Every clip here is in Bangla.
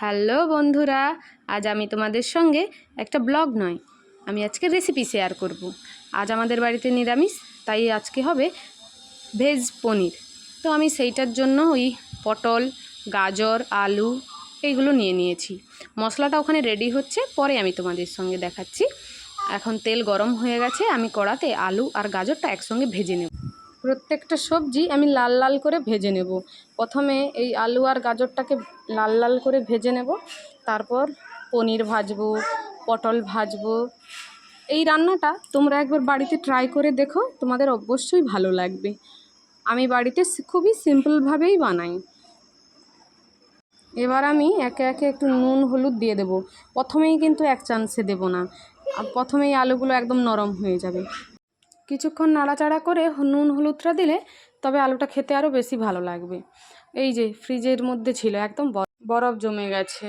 হ্যালো বন্ধুরা, আজ আমি তোমাদের সঙ্গে একটা ব্লগ নয়, আমি আজকে রেসিপি শেয়ার করব। আজ আমাদের বাড়িতে নিরামিষ, তাই আজকে হবে ভেজ পনির। তো আমি সেইটার জন্য ওই পটল, গাজর, আলু এইগুলো নিয়ে নিয়েছি। মশলাটা ওখানে রেডি হচ্ছে, পরে আমি তোমাদের সঙ্গে দেখাচ্ছি। এখন তেল গরম হয়ে গেছে, আমি কড়াতে আলু আর গাজরটা একসঙ্গে ভেজে নেব। প্রত্যেকটা সবজি আমি লাল লাল করে ভেজে নেব। প্রথমে এই আলু আর গাজরটাকে লাল লাল করে ভেজে নেব। তারপর পনির ভাজবো, পটল ভাজবো। এই রান্নাটা তোমরা একবার বাড়িতে ট্রাই করে দেখো, তোমাদের অবশ্যই ভালো লাগবে। আমি বাড়িতে খুবই সিম্পলভাবেই বানাই। এবার আমি একে একে একটু নুন, হলুদ দিয়ে দেবো। প্রথমেই কিন্তু এক চান্সে দেবো না। প্রথমেই আলুগুলো একদম নরম হয়ে যাবে। কিছুক্ষণ নাড়াচাড়া করে নুন হলুদটা দিলে তবে আলুটা খেতে আরও বেশি ভালো লাগবে। এই যে ফ্রিজের মধ্যে ছিল, একদম বরফ জমে গেছে,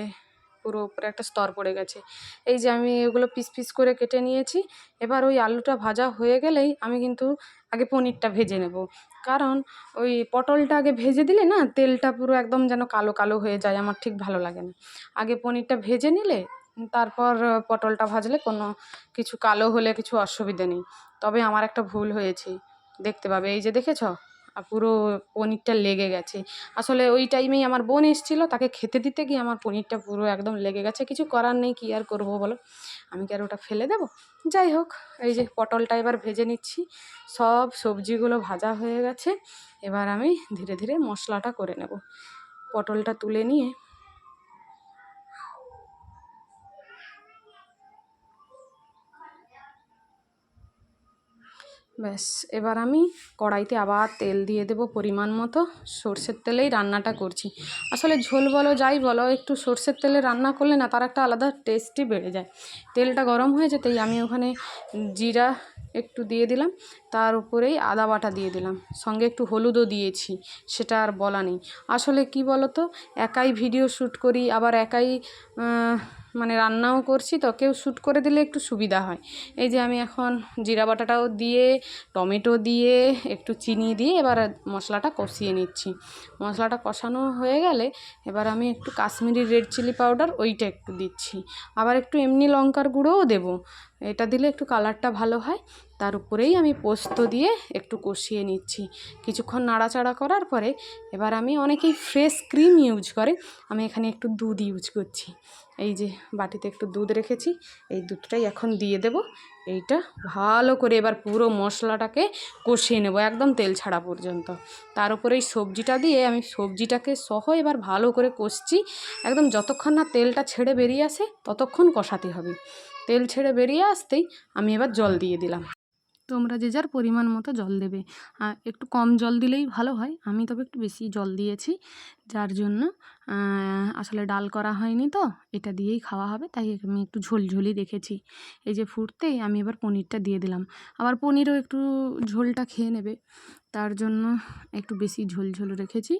পুরো উপরে একটা স্তর পড়ে গেছে। এই যে আমি এগুলো পিস পিস করে কেটে নিয়েছি, এবার ওই আলুটা ভাজা হয়ে গেলেই আমি কিন্তু আগে পনিরটা ভেজে নেব। কারণ ওই পটলটা আগে ভেজে দিলে না, তেলটা পুরো একদম যেন কালো কালো হয়ে যায়, আমার ঠিক ভালো লাগে না। আগে পনিরটা ভেজে নিলে তারপর পটলটা ভাজলে কোনো কিছু কালো হলে কিছু অসুবিধে নেই। তবে আমার একটা ভুল হয়েছে। দেখতে পাবে। এই যে দেখেছ? পুরো পনিরটা লেগে গেছে। আসলে ওই টাইমেই আমার বোন এসেছিল, তাকে খেতে দিতে গিয়ে আমার পনিরটা পুরো একদম লেগে গেছে। কিছু করার নেই, কী আর করব বলো? আমি কি আর ওটা ফেলে দেবো? যাই হোক, এই যে পটলটা এবার ভেজে নিচ্ছি। সব সবজিগুলো ভাজা হয়ে গেছে। এবার আমি ধীরে ধীরে মশলাটা করে নেব। পটলটা তুলে নিয়ে ব্যাস, এবার আমি কড়াইতে আবার তেল দিয়ে দেবো পরিমাণ মতো। সর্ষের তেলেই রান্নাটা করছি। আসলে ঝোল বলো, যাই বলো, একটু সর্ষের তেলে রান্না করলে না তার একটা আলাদা টেস্টই বেড়ে যায়। তেলটা গরম হয়ে যেতেই আমি ওখানে জিরা একটু দিয়ে দিলাম, তার উপরেই আদা বাটা দিয়ে দিলাম। সঙ্গে একটু হলুদও দিয়েছি, সেটা আর বলা নেই। আসলে কি বলো তো একাই ভিডিও শ্যুট করি, আবার একাই মানে রান্নাও করছি তো কেউ শ্যুট করে দিলে একটু সুবিধা হয়। এই যে আমি এখন জিরা বাটাটাও দিয়ে, টমেটো দিয়ে, একটু চিনি দিয়ে এবার মশলাটা কষিয়ে নিচ্ছি। মশলাটা কষানো হয়ে গেলে এবার আমি একটু কাশ্মীরি রেড চিলি পাউডার ওইটা একটু দিচ্ছি। আবার একটু এমনি লঙ্কার গুঁড়োও দেবো। এটা দিলে একটু কালারটা ভালো হয়। তার উপরেই আমি পোস্ত দিয়ে একটু কষিয়ে নিচ্ছি। কিছুক্ষণ নাড়াচাড়া করার পরে এবার আমি অনেকেই ফ্রেশ ক্রিম ইউজ করে, আমি এখানে একটু দুধ ইউজ করছি। এই যে বাটিতে একটু দুধ রেখেছি, এই দুধটাই এখন দিয়ে দেব। এইটা ভালো করে এবার পুরো মশলাটাকে কষিয়ে নেব, একদম তেল ছাড়া পর্যন্ত। তার উপরে এই সবজিটা দিয়ে আমি সবজিটাকে সহ এবার ভালো করে কষছি। একদম যতক্ষণ না তেলটা ছেড়ে বেরিয়ে আসে, ততক্ষণ কষাতে হবে। তেল ছেড়ে বেরিয়ে আসতেই আমি এবার জল দিয়ে দিলাম। তোমরা যে যার পরিমাণ মতো জল দেবে। একটু কম জল দিলেই ভালো হয়। আমি তবে একটু বেশি জল দিয়েছি। যার জন্য আসলে ডাল করা হয়নি তো, এটা দিয়েই খাওয়া হবে। তাই আমি একটু ঝোলঝোলি রেখেছি এই যে ফুটতেই আমি এবার পনিরটা দিয়ে দিলাম। আবার পনিরও একটু ঝোলটা খেয়ে নেবে। তার জন্য একটু বেশি ঝোল ঝোল রেখেছি।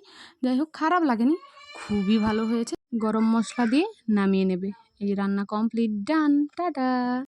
যাই হোক, খারাপ লাগেনি। খুবই ভালো হয়েছে। গরম মশলা দিয়ে নামিয়ে নেবে। এই রান্না কমপ্লিট, ডান, টাটা!